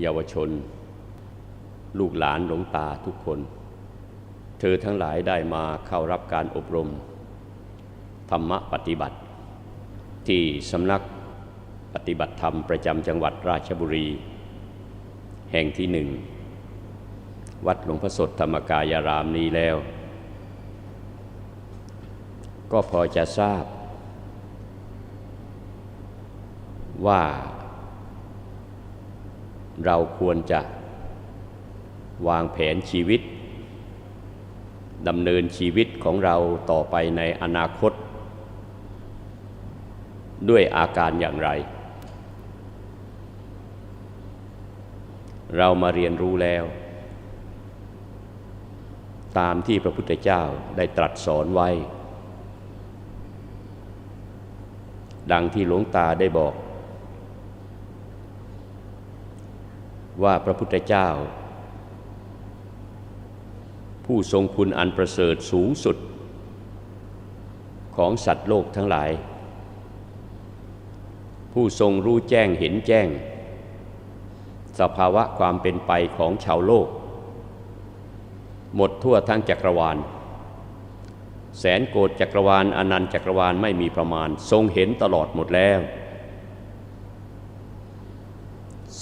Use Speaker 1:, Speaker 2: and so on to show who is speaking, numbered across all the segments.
Speaker 1: เยาวชน ลูกหลานหลวงตาทุกคน เธอทั้งหลายได้มาเข้ารับการอบรม ธรรมปฏิบัติ ที่สำนักปฏิบัติธรรมประจำจังหวัดราชบุรี แห่งที่หนึ่ง วัดหลวงพระสดธรรมกายารามนี้แล้ว ก็พอจะทราบว่า เราควรจะวางแผนชีวิตดำเนินชีวิตของเราต่อไปในอนาคต ด้วยอาการอย่างไร เรามาเรียนรู้แล้ว ตามที่พระพุทธเจ้าได้ตรัสสอนไว้ ดังที่หลวงตาได้บอก ว่าพระพุทธเจ้า ผู้ทรงคุณอันประเสริฐสูงสุด ของสัตว์โลกทั้งหลาย ผู้ทรงรู้แจ้งเห็นแจ้ง สภาวะความเป็นไปของชาวโลก หมดทั่วทั้งจักรวาล แสนโกดจักรวาลอนันต์จักรวาลไม่มีประมาณ ทรงเห็นตลอดหมดแล้ว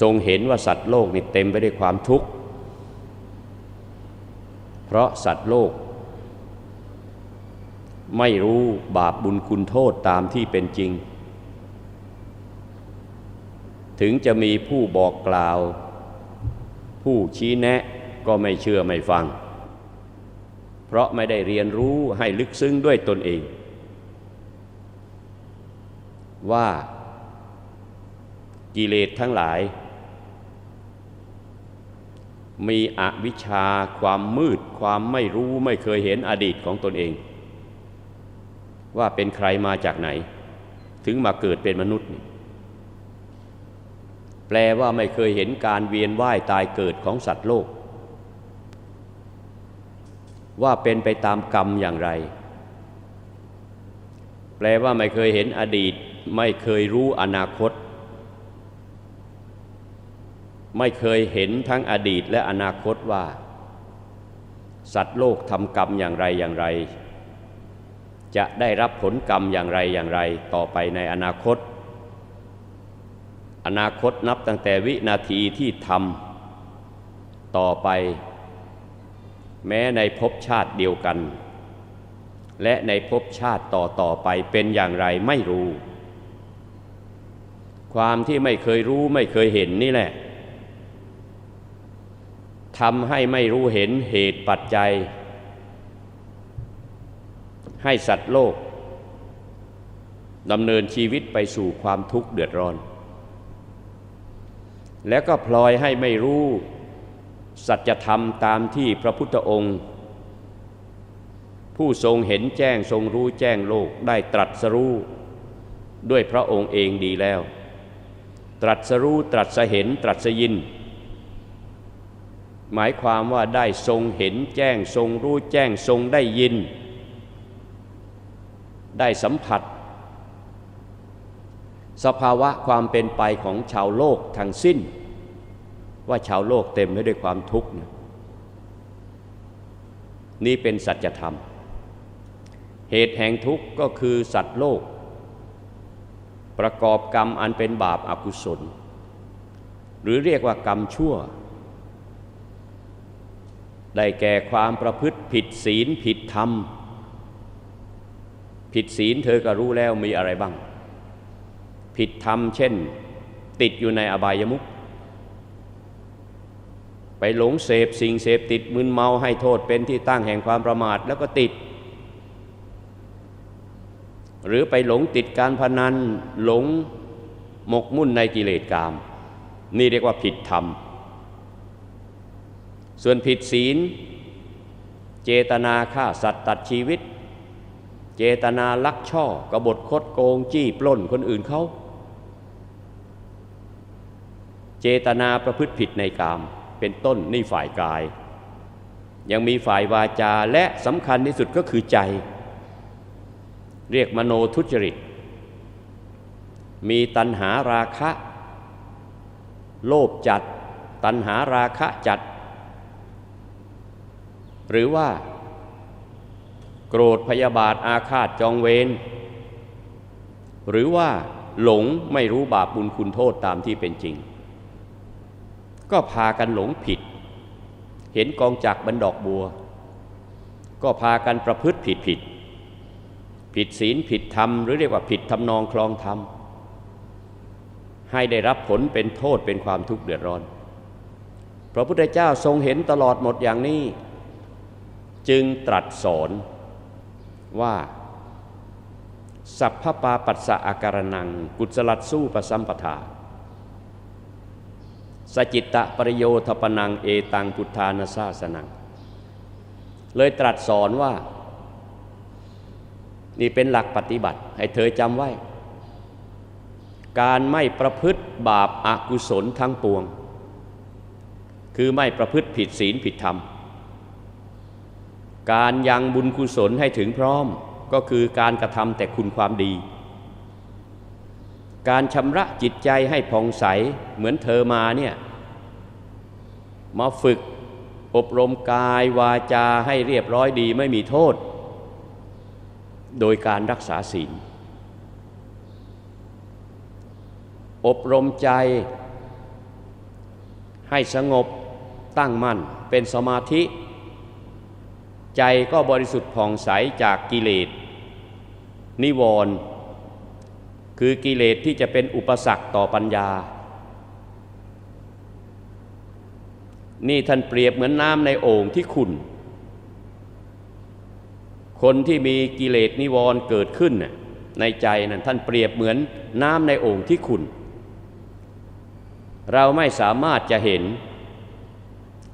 Speaker 1: ทรงเห็นว่าสัตว์โลกนี่เต็มไปด้วยความทุกข์ เพราะสัตว์โลก ไม่รู้บาปบุญคุณโทษตามที่เป็นจริง ถึงจะมีผู้บอกกล่าว ผู้ชี้แนะก็ไม่เชื่อไม่ฟัง เพราะไม่ได้เรียนรู้ให้ลึกซึ้งด้วยตนเอง ว่ากิเลสทั้งหลาย มีอวิชชาความมืด ความไม่รู้ไม่เคยเห็นอดีตของตนเอง ว่าเป็นใครมาจากไหน ถึงมาเกิดเป็นมนุษย์ แปลว่าไม่เคยเห็นการเวียนว่ายตายเกิดของสัตว์โลก ว่าเป็นไปตามกรรมอย่างไร แปลว่าไม่เคยเห็นอดีต ไม่เคยรู้อนาคต ไม่เคยเห็นทั้งอดีตและอนาคตว่า สัตว์โลกทำกรรมอย่างไรอย่างไร จะได้รับผลกรรมอย่างไรอย่างไรต่อไปในอนาคต อนาคตนับตั้งแต่วินาทีที่ทำต่อไป แม้ในภพชาติเดียวกัน และในภพชาติต่อต่อไปเป็นอย่างไรไม่รู้ ความที่ไม่เคยรู้ไม่เคยเห็นนี่แหละ ทำให้ไม่รู้เห็นเหตุปัจจัย ให้สัตว์โลกดำเนินชีวิตไปสู่ความทุกข์เดือดร้อน แล้วก็พลอยให้ไม่รู้ สัจธรรมตามที่พระพุทธองค์ ผู้ทรงเห็นแจ้งทรงรู้แจ้งโลกได้ตรัสรู้ ด้วยพระองค์เองดีแล้ว ตรัสรู้ตรัสเห็นตรัสยิน หมายความว่าได้ทรงเห็นแจ้งทรงรู้แจ้งทรงได้ยิน ได้สัมผัส สภาวะความเป็นไปของชาวโลกทั้งสิ้น ว่าชาวโลกเต็มไปด้วยความทุกข์นี่เป็นสัจธรรม เหตุแห่งทุกข์ก็คือสัตว์โลก ประกอบกรรมอันเป็นบาปอากุศล หรือเรียกว่ากรรมชั่ว ได้แก่ความประพฤติผิดศีลผิดธรรม ผิดศีลเธอก็รู้แล้วมีอะไรบ้าง ผิดธรรมเช่น ติดอยู่ในอบายมุขไปหลงเสพสิ่งเสพติดมึนเมาให้โทษเป็นที่ตั้งแห่งความประมาทแล้วก็ติด หรือไปหลงติดการพนันหลงหมกมุ่นในกิเลสกาม นี่เรียกว่าผิดธรรม ส่วนผิดศีล เจตนาฆ่าสัตว์ตัดชีวิต เจตนาลักช่อกบฏคดโกงจี้ปล้นคนอื่นเขาเจตนาประพฤติผิดในกามเป็นต้นนี่ฝ่ายกาย ยังมีฝ่ายวาจาและสำคัญที่สุดก็คือใจ เรียกมโนทุจริต มีตัณหาราคะ โลภจัด ตัณหาราคะจัด หรือว่า โกรธพยาบาทอาฆาตจองเวรหรือว่าหลงไม่รู้บาปบุญคุณโทษตามที่เป็นจริง ก็พากันหลงผิด เห็นกองจักบรรดอกบัว ก็พากันประพฤติผิดผิด ผิดศีลผิดธรรม หรือเรียกว่าผิดทำนองคลองธรรม ให้ได้รับผลเป็นโทษเป็นความทุกข์เดือดร้อนพระพุทธเจ้าทรงเห็นตลอดหมดอย่างนี้ จึงตรัสสอนว่าสัพพปาปัสสะอาการนัง กุศลัดสู้ปสัมปทา สจิตตะปริโยทปนังเอตังพุทธานาซาสนัง เลยตรัสสอนว่า นี่เป็นหลักปฏิบัติ ให้เธอจำไว้ การไม่ประพฤติบาปอากุศลทั้งปวง คือไม่ประพฤติผิดศีลผิดธรรม การยังบุญกุศลให้ถึงพร้อมก็คือการกระทำแต่คุณความดี การชำระจิตใจให้ผ่องใสเหมือนเธอมาเนี่ยมาฝึกอบรมกายวาจาให้เรียบร้อยดีไม่มีโทษ โดยการรักษาศีล อบรมใจให้สงบตั้งมั่นเป็นสมาธิ ใจก็บริสุทธิ์ผ่องใสจากกิเลส นิวรณ์คือกิเลสที่จะเป็นอุปสรรคต่อปัญญา นี่ท่านเปรียบเหมือนน้ำในโอ่งที่ขุ่นคนที่มีกิเลสนิวรณ์เกิดขึ้นในใจนั้นท่านเปรียบเหมือนน้ำในโอ่งที่ขุ่นเราไม่สามารถจะเห็น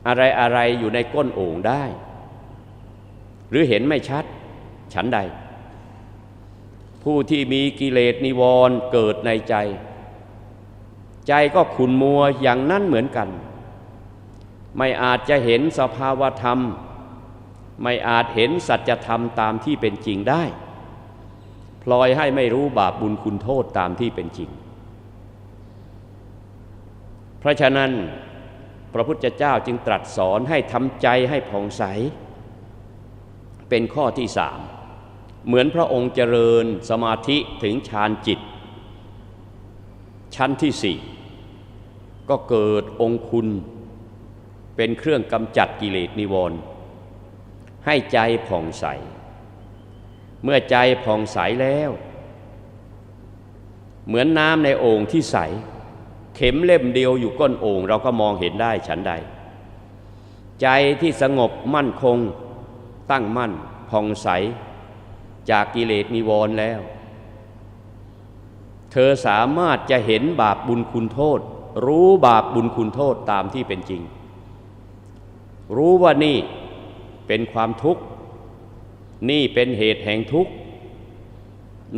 Speaker 1: อะไรอะไรอยู่ในก้นโอ่งได้ หรือเห็นไม่ชัด ฉันใด ผู้ที่มีกิเลสนิวรณ์เกิดในใจ ใจก็ขุนมัวอย่างนั้นเหมือนกัน ไม่อาจจะเห็นสภาวธรรม ไม่อาจเห็นสัจธรรมตามที่เป็นจริงได้ พลอยให้ไม่รู้บาปบุญคุณโทษตามที่เป็นจริง เพราะฉะนั้นพระพุทธเจ้าจึงตรัสสอนให้ทำใจให้ผ่องใส เป็นข้อที่สามเหมือนพระองค์เจริญสมาธิถึงฌานจิต ชั้นที่สี่ก็เกิดองคุณเป็นเครื่องกำจัดกิเลสนิวรณ์ให้ใจผ่องใส เมื่อใจผ่องใสแล้ว เหมือนน้ำในโอ่งที่ใส เข็มเล่มเดียวอยู่ก้นโอ่งเราก็มองเห็นได้ฉันใด ใจที่สงบมั่นคง ตั้งมั่นผ่องใส จากกิเลสนิวรณ์แล้ว เธอสามารถจะเห็นบาปบุญคุณโทษ รู้บาปบุญคุณโทษตามที่เป็นจริง รู้ว่านี่เป็นความทุกข์ นี่เป็นเหตุแห่งทุกข์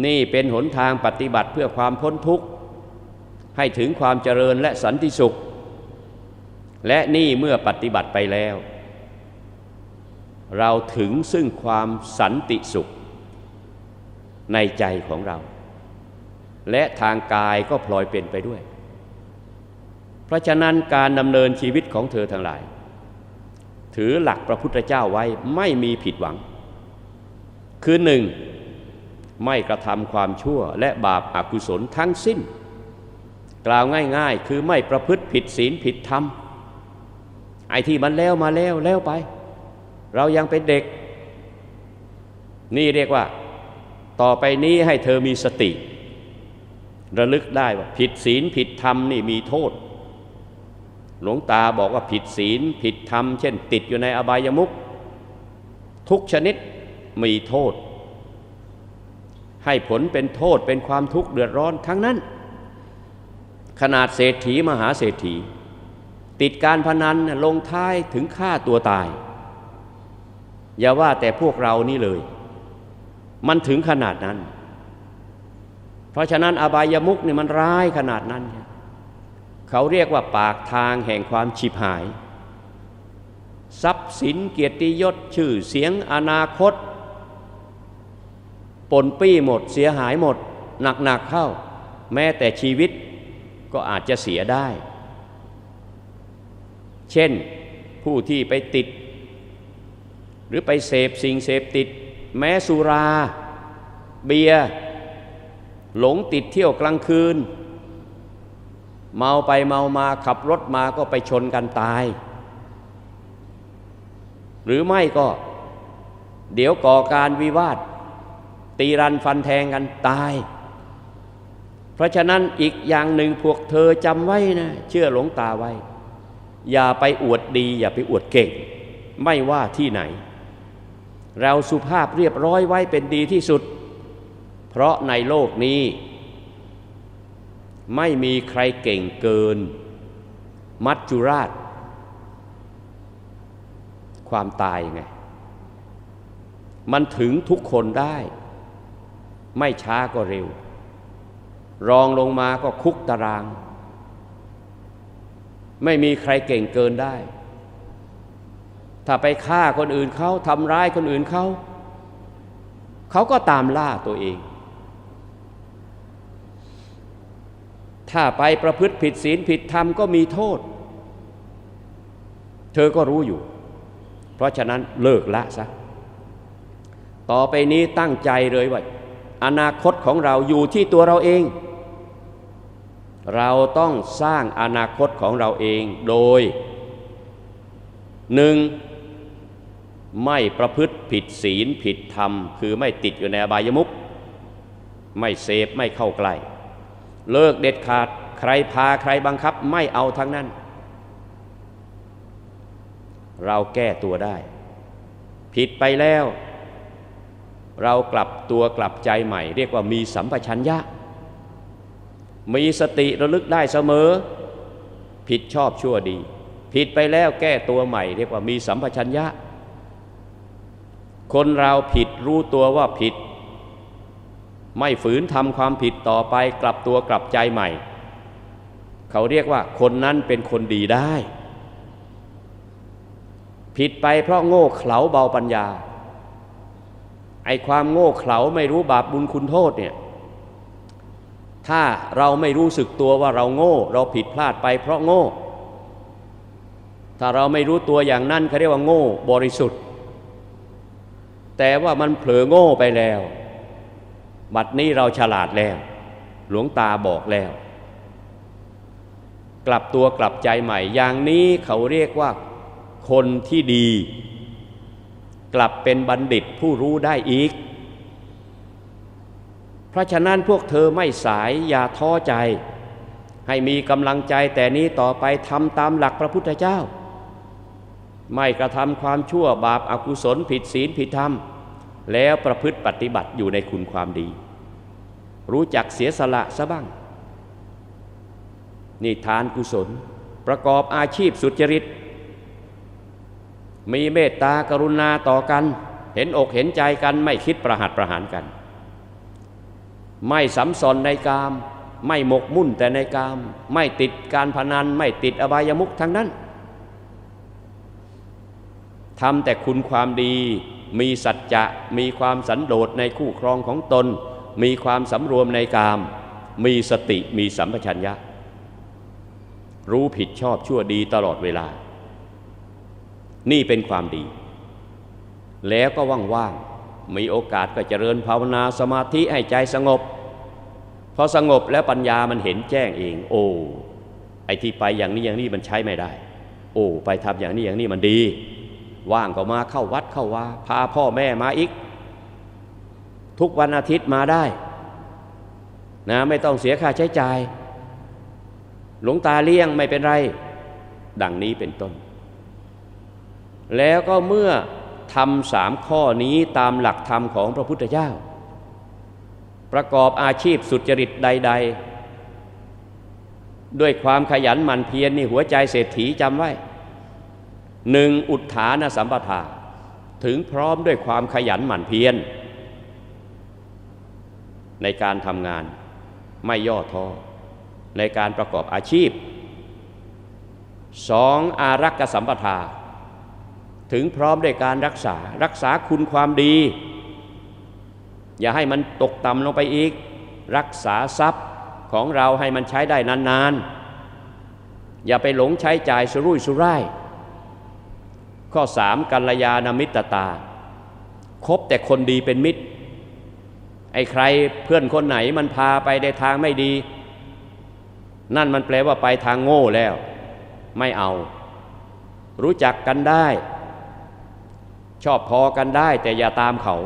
Speaker 1: นี่เป็นหนทางปฏิบัติเพื่อความพ้นทุกข์ ให้ถึงความเจริญและสันติสุข และนี่เมื่อปฏิบัติไปแล้ว เราถึงซึ่งความสันติสุขในใจของเรา และทางกายก็พลอยเป็นไปด้วย เพราะฉะนั้นการดำเนินชีวิตของเธอทั้งหลาย ถือหลักพระพุทธเจ้าไว้ไม่มีผิดหวัง คือหนึ่งไม่กระทำความชั่วและบาปอากุศลทั้งสิ้น กล่าวง่าย ๆ คือไม่ประพฤติผิดศีลผิดธรรมไอ้ที่มันแล้วมาแล้วแล้วไป เรายังเป็นเด็ก นี่เรียกว่า ต่อไปนี้ให้เธอมีสติ ระลึกได้ว่า ผิดศีลผิดธรรมนี่มีโทษ หลวงตาบอกว่าผิดศีลผิดธรรม เช่น ติดอยู่ในอบายมุขทุกชนิดมีโทษ ให้ผลเป็นโทษเป็นความทุกข์เดือดร้อนทั้งนั้น ขนาดเศรษฐีมหาเศรษฐี ติดการพนันลงท้ายถึงฆ่าตัวตาย อย่าว่าแต่พวกเรานี่เลย มันถึงขนาดนั้น เพราะฉะนั้นอบายมุกเนี่ยมันร้ายขนาดนั้น เขาเรียกว่าปากทางแห่งความฉิบหาย ทรัพย์สินเกียรติยศชื่อเสียงอนาคตปนปี้หมดเสียหายหมด หนักๆเข้า แม้แต่ชีวิตก็อาจจะเสียได้ เช่นผู้ที่ไปติด รือไปเสพสิ่งเสพติด แม้สุรา เบียร์หลงติดเที่ยวกลางคืน เมาไปเมามาขับรถมาก็ไปชนกันตาย หรือไม่ก็ เดี๋ยวก่อการวิวาท ตีรันฟันแทงกันตาย เพราะฉะนั้นอีกอย่างหนึ่งพวกเธอจำไว้นะ เชื่อหลงตาไว้ อย่าไปอวดดี อย่าไปอวดเก่ง ไม่ว่าที่ไหน เราสุภาพเรียบร้อยไว้เป็นดีที่สุด เพราะในโลกนี้ ไม่มีใครเก่งเกิน มัจจุราช ความตายไง มันถึงทุกคนได้ ไม่ช้าก็เร็ว รองลงมาก็คุกตาราง ไม่มีใครเก่งเกินได้ ถ้าไปฆ่าคนอื่นเขาทำร้ายคนอื่นเขาเขาก็ตามล่าตัวเอง ถ้าไปประพฤติผิดศีลผิดธรรมก็มีโทษ เธอก็รู้อยู่ เพราะฉะนั้นเลิกละซะต่อไปนี้ตั้งใจเลยว่าอนาคตของเราอยู่ที่ตัวเราเอง เราต้องสร้างอนาคตของเราเองโดยหนึ่ง ไม่ประพฤติผิดศีลผิดธรรม คือไม่ติดอยู่ในอบายมุขไม่เสพไม่เข้าใกล้ เลิกเด็ดขาดใครพาใครบังคับไม่เอาทั้งนั้น เราแก้ตัวได้ ผิดไปแล้ว เรากลับตัวกลับใจใหม่ เรียกว่ามีสัมปชัญญะ มีสติระลึกได้เสมอ ผิดชอบชั่วดี ผิดไปแล้วแก้ตัวใหม่ เรียกว่ามีสัมปชัญญะ คนเราผิดรู้ตัวว่าผิด ไม่ฝืนทำความผิดต่อไปกลับตัวกลับใจใหม่ เขาเรียกว่าคนนั้นเป็นคนดีได้ ผิดไปเพราะโง่เขลาเบาปัญญา ไอความโง่เขลาไม่รู้บาปบุญคุณโทษเนี่ยถ้าเราไม่รู้สึกตัวว่าเราโง่ เราผิดพลาดไปเพราะโง่ ถ้าเราไม่รู้ตัวอย่างนั้นเขาเรียกว่าโง่ บริสุทธิ์ แต่ว่ามันเผลอโง่ไปแล้ว บัดนี้เราฉลาดแล้ว หลวงตาบอกแล้ว กลับตัวกลับใจใหม่ อย่างนี้เขาเรียกว่าคนที่ดี กลับเป็นบัณฑิตผู้รู้ได้อีก เพราะฉะนั้นพวกเธอไม่สายอย่าท้อใจ ให้มีกำลังใจแต่นี้ต่อไปทำตามหลักพระพุทธเจ้า ไม่กระทำความชั่วบาปอากุศลผิดศีลผิดธรรม แล้วประพฤติปฏิบัติอยู่ในคุณความดี รู้จักเสียสละซะบ้าง นี่ทานกุศล ประกอบอาชีพสุจริต มีเมตตากรุณาต่อกัน เห็นอกเห็นใจกันไม่คิดประหัตประหารกัน ไม่สัมสอนในกาม ไม่หมกมุ่นแต่ในกาม ไม่ติดการพนัน ไม่ติดอบายมุขทั้งนั้น ทำแต่คุณความดี มีสัจจะ มีความสันโดษในคู่ครองของตน มีความสำรวมในกาม มีสติมีสัมปชัญญะ รู้ผิดชอบชั่วดีตลอดเวลา นี่เป็นความดี แล้วก็ว่างๆ มีโอกาสก็เจริญภาวนาสมาธิให้ใจสงบ พอสงบแล้วปัญญามันเห็นแจ้งเอง โอ้ ไอที่ไปอย่างนี้อย่างนี้มันใช้ไม่ได้ โอ้ ไปทำอย่างนี้อย่างนี้มันดี ว่างก็มาเข้าวัดเข้าว่าพาพ่อแม่มาอีก ทุกวันอาทิตย์มาได้นะไม่ต้องเสียค่าใช้จ่าย หลวงตาเลี้ยงไม่เป็นไร ดังนี้เป็นต้น แล้วก็เมื่อทำสามข้อนี้ตามหลักธรรมของพระพุทธเจ้า ประกอบอาชีพสุจริตใด ๆ ด้วยความขยันหมั่นเพียรนี่หัวใจเศรษฐีจำไว้ หนึ่งอุทธานสัมปทา ถึงพร้อมด้วยความขยันหมั่นเพียรในการทำงานไม่ย่อท้อในการประกอบอาชีพสองอารักษสัมปทา ถึงพร้อมด้วยการรักษารักษาคุณความดี อย่าให้มันตกต่ำลงไปอีก รักษาทรัพย์ของเราให้มันใช้ได้นานๆ อย่าไปหลงใช้จ่ายสุรุ่ยสุร่าย ข้อสามกัลยาณมิตรตา คบแต่คนดีเป็นมิตร ไอ้ใครเพื่อนคนไหนมันพาไปในทางไม่ดี นั่นมันแปลว่าไปทางโง่แล้ว ไม่เอา รู้จักกันได้ ชอบพอกันได้แต่อย่าตามเขา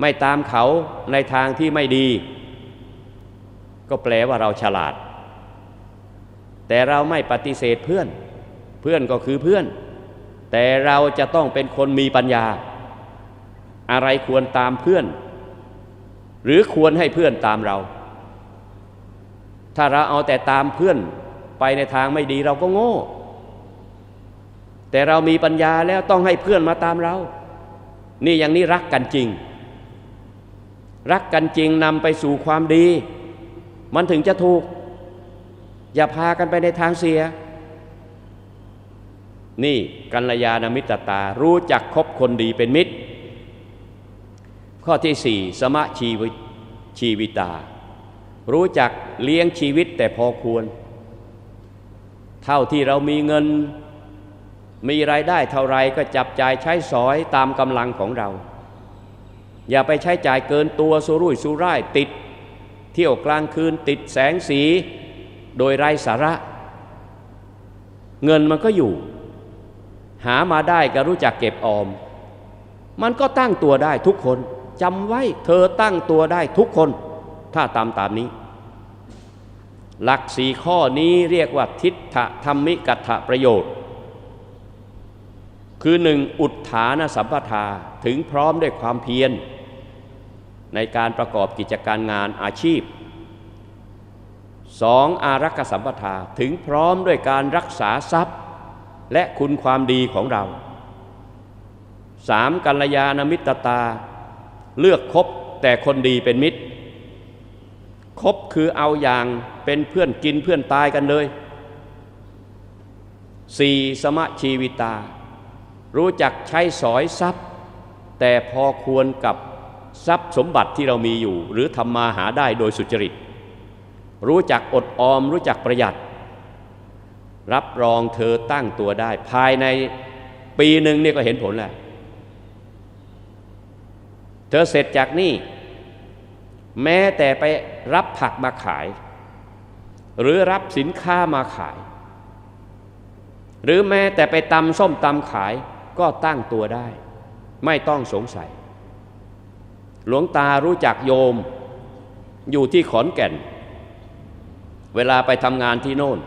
Speaker 1: ไม่ตามเขาในทางที่ไม่ดี ก็แปลว่าเราฉลาด แต่เราไม่ปฏิเสธเพื่อน เพื่อนก็คือเพื่อน แต่เราจะต้องเป็นคนมีปัญญา อะไรควรตามเพื่อน หรือควรให้เพื่อนตามเรา ถ้าเราเอาแต่ตามเพื่อนไปในทางไม่ดีเราก็โง่ แต่เรามีปัญญาแล้วต้องให้เพื่อนมาตามเรา นี่อย่างนี้รักกันจริง รักกันจริงนำไปสู่ความดี มันถึงจะถูก อย่าพากันไปในทางเสีย นี่กัลยาณมิตรตา รู้จักคบคนดีเป็นมิตร ข้อที่สี่สมะชีวิตชีวิตา รู้จักเลี้ยงชีวิตแต่พอควร เท่าที่เรามีเงิน มีรายได้เท่าไรก็จับจ่ายใช้สอยตามกำลังของเรา อย่าไปใช้จ่ายเกินตัวสุรุ่ยสุร่ายติด เที่ยวกลางคืนติดแสงสี โดยไร้สาระ เงินมันก็อยู่ หามาได้ก็รู้จักเก็บออม มันก็ตั้งตัวได้ทุกคนจำไว้เธอตั้งตัวได้ทุกคน ถ้าตามตามนี้ หลักสี่ข้อนี้เรียกว่าทิฏฐธรรมิกัตถประโยชน์ คือหนึ่งอุทธานสัมปทาถึงพร้อมด้วยความเพียร ในการประกอบกิจการงานอาชีพสองอารักษสัมปทาถึงพร้อมด้วยการรักษาทรัพย์ และคุณความดีของเราสามกัลยาณมิตรตา เลือกคบแต่คนดีเป็นมิตร คบคือเอาอย่างเป็นเพื่อนกินเพื่อนตายกันเลยสี่สมะชีวิตา รู้จักใช้สอยทรัพย์ แต่พอควรกับทรัพย์สมบัติที่เรามีอยู่ หรือทำมาหาได้โดยสุจริต รู้จักอดออม รู้จักประหยัด รับรองเธอตั้งตัวได้ ภายในปีหนึ่งเนี่ยก็เห็นผลแล้วเธอเสร็จจากนี่ แม้แต่ไปรับผักมาขาย หรือรับสินค้ามาขาย หรือแม้แต่ไปตำส้มตำขายก็ตั้งตัวได้ ไม่ต้องสงสัย หลวงตารู้จักโยมอยู่ที่ขอนแก่น เวลาไปทำงานที่โน่น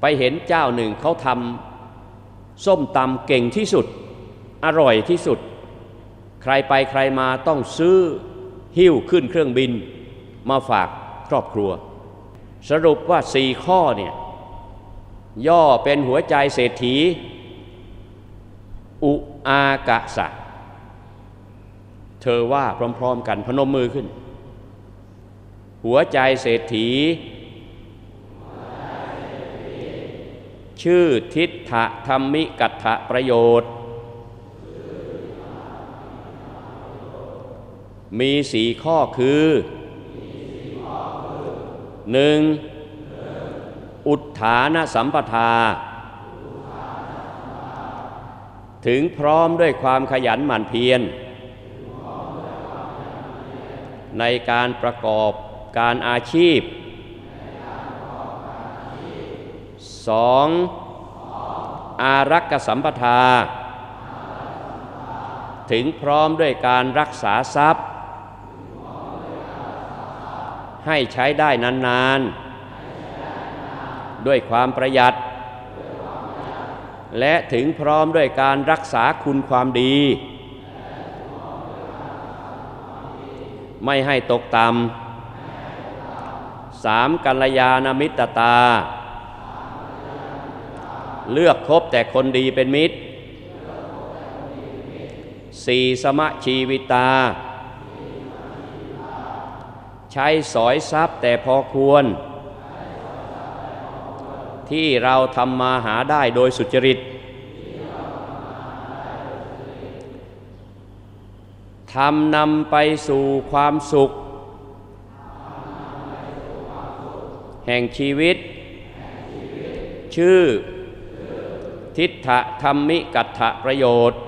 Speaker 1: ไปเห็นเจ้าหนึ่งเขาทำส้มตำเก่งที่สุด อร่อยที่สุด ใครไปใครมาต้องซื้อหิ้วขึ้นเครื่องบิน มาฝากครอบครัว สรุปว่าสี่ข้อเนี่ยย่อเป็นหัวใจเศรษฐี อุอากะสะ เธอว่าพร้อมๆกันพนมมือขึ้น หัวใจเศรษฐี ชื่อทิฏฐธรรมิกัตถะประโยชน์ มีสี่ข้อคือหนึ่งอุทธานสัมปทา ถึงพร้อมด้วยความขยันหมั่นเพียร ในการประกอบการอาชีพ สองอารักษสัมปทา ถึงพร้อมด้วยการรักษาทรัพย์ ให้ใช้ได้นานๆ ด้วยความประหยัด และถึงพร้อมด้วยการรักษาคุณความดี ไม่ให้ตกต่ำสามกัลยาณมิตรตา เลือกคบแต่คนดีเป็นมิตรสี่สมะชีวิตา ใช้สอยทรัพย์แต่พอควร ที่เราทำมาหาได้โดยสุจริตทำนำไปสู่ความสุข แห่งชีวิต ชื่อ ทิฏฐธรรมิกัตถะประโยชน์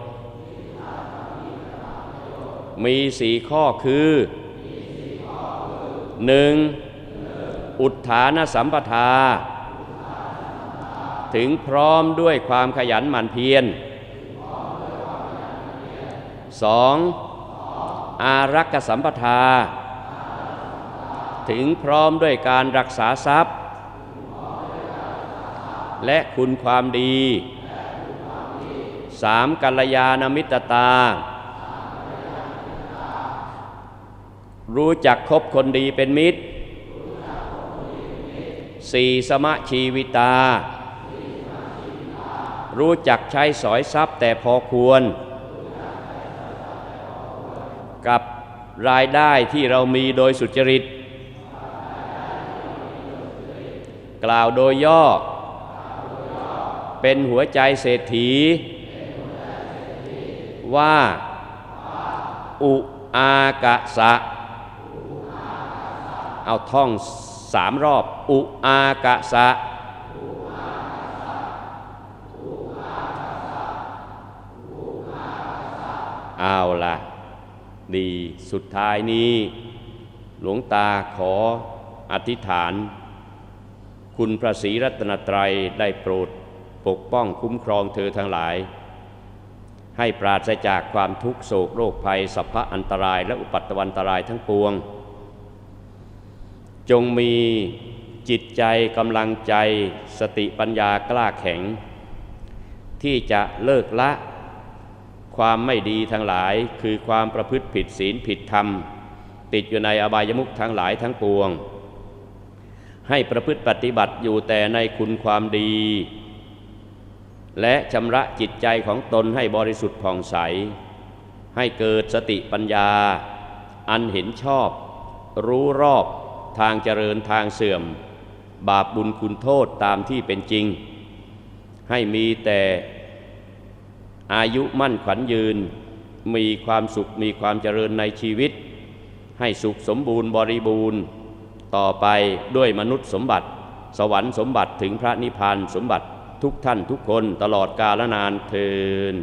Speaker 1: มีสี่ข้อคือหนึ่งอุทธานสัมปทา ถึงพร้อมด้วยความขยันหมั่นเพียรสองอารักษสัมปทา ถึงพร้อมด้วยการรักษาทรัพย์ และคุณความดีสามกัลยาณมิตรตา รู้จักคบคนดีเป็นมิตรสี่สมะชีวิตา รู้จักใช้สอยทรัพย์แต่พอควร กับรายได้ที่เรามีโดยสุจริต กล่าวโดยย่อ เป็นหัวใจเศรษฐี ว่าอุอากะสะ เอาท่องสามรอบ อุอากะสะเอาละดีสุดท้ายนี้ หลวงตาขออธิษฐาน คุณพระศรีรัตนตรัยได้โปรด ปกป้องคุ้มครองเธอทั้งหลาย ให้ปราศจากความทุกโศกโรคภัยสัพพะอันตรายและอุปัตตวันตรายทั้งปวง จงมีจิตใจกำลังใจ สติปัญญากล้าแข็ง ที่จะเลิกละความไม่ดีทั้งหลายคือความประพฤติผิดศีลผิดธรรม ติดอยู่ในอบายมุขทั้งหลายทั้งปวง ให้ประพฤติปฏิบัติอยู่แต่ในคุณความดี และชำระจิตใจของตนให้บริสุทธิ์ผ่องใส ให้เกิดสติปัญญา อันเห็นชอบ รู้รอบทางเจริญทางเสื่อม บาปบุญคุณโทษตามที่เป็นจริง ให้มีแต่อายุมั่นขวัญยืน มีความสุขมีความเจริญในชีวิต ให้สุขสมบูรณ์บริบูรณ์ ต่อไปด้วยมนุษย์สมบัติ สวรรค์สมบัติถึงพระนิพพานสมบัติ ทุกท่านทุกคนตลอดกาลนานเทิน